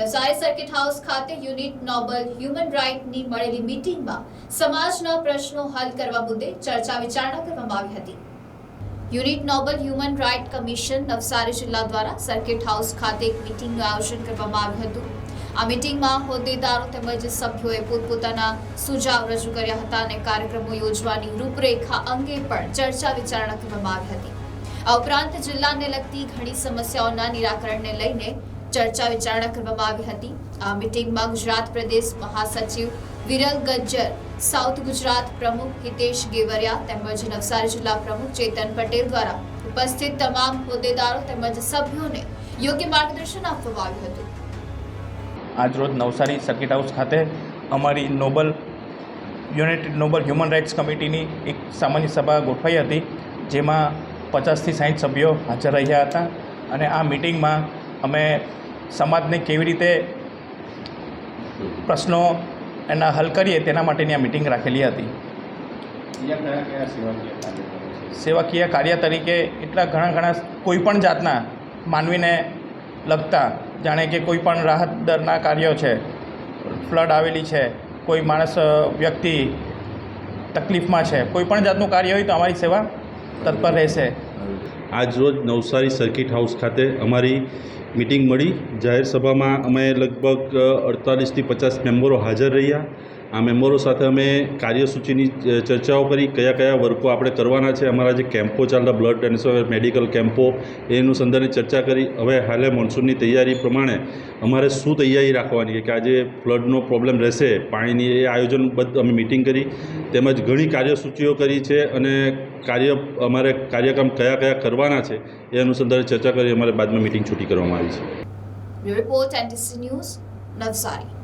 Navsari circuit house ખાતે unit noble human રાઇટની મળેલી મીટિંગમાં સમાજના પ્રશ્નો હલ કરવા મુદ્દે ચર્ચા વિચારણા કરવામાં આવી હતી. Unit noble human right commission Navsari જિલ્લા દ્વારા સર્કિટ હાઉસ ખાતે એક મીટિંગનું આયોજન કરવામાં આવ્યું હતું. આ મીટિંગમાં હોદ્દેદારો તેમજ સભ્યોએ પોતપોતાના સુઝાવ રજૂ કર્યા હતા અને કાર્યક્રમો યોજવાની રૂપરેખા અંગે પણ ચર્ચા વિચારણા કરવામાં આવી હતી. આ ઉપરાંત જિલ્લાને લગતી ઘણી સમસ્યાઓના નિરાકરણને લઈને ચર્ચા વિચારણા કરવામાં આવી હતી. આ મિટિંગમાં ગુજરાત પ્રદેશ મહાસચિવ વિરલ ગજ્જર, સાઉથ ગુજરાત પ્રમુખ હિતેશ ગેવરિયા તેમજ નવસારી જિલ્લા પ્રમુખ ચેતન પટેલ દ્વારા ઉપસ્થિત તમામ હોદ્દેદારો તેમજ સભ્યોને યોગ્ય માર્ગદર્શન આપવામાં આવ્યું હતું. આજરોજ નવસારી સર્કિટ હાઉસ ખાતે અમારી noble united noble human rights કમિટીની એક સામાન્ય સભા ગોઠવાઈ હતી, જેમાં પચાસથી સાહીઠ સભ્યો હાજર રહ્યા હતા. અને આ મિટિંગમાં અમે સમાજને કેવી રીતે પ્રશ્નો એના હલ કરીએ તેના માટેની આ મિટિંગ રાખેલી હતી. સેવાકીય કાર્ય તરીકે એટલા ઘણા ઘણા કોઈપણ જાતના માનવીને લગતા જાણે કે કોઈ પણ રાહત દરના કાર્યો છે ફ્લડ આવેલી છે કોઈ માણસ વ્યક્તિ તકલીફમાં છે કોઈ પણ જાતનું કાર્ય હોય તો અમારી સેવા તત્પર રહેશે. આજરોજ નવસારી સર્કિટ હાઉસ ખાતે અમારી મિટિંગ મળી. જાહેર સભામાં અમે લગભગ અડતાલીસથી પચાસ મેમ્બરો હાજર રહ્યા. આ મેમ્બરો સાથે અમે કાર્યસૂચિની ચર્ચાઓ કરી, કયા કયા વર્કો આપણે કરવાના છે, અમારા જે કેમ્પો ચાલતા, બ્લડ ટ્રાન્સફર મેડિકલ કેમ્પો, એનું સંદર્ભે ચર્ચા કરી. હવે હાલે મોન્સૂનની તૈયારી પ્રમાણે અમારે શું તૈયારી રાખવાની કે આજે ફ્લડનો પ્રોબ્લેમ રહેશે, પાણીની એ આયોજનબદ્ધ અમે મિટિંગ કરી. તેમજ ઘણી કાર્યસૂચિઓ કરી છે અને કાર્ય, અમારે કાર્યક્રમ કયા કયા કરવાના છે, એ અનુસંધાને ચર્ચા કરી અમારે બાદમાં મિટિંગ છૂટી કરવામાં આવી છે. ન્યૂઝ નવસારી.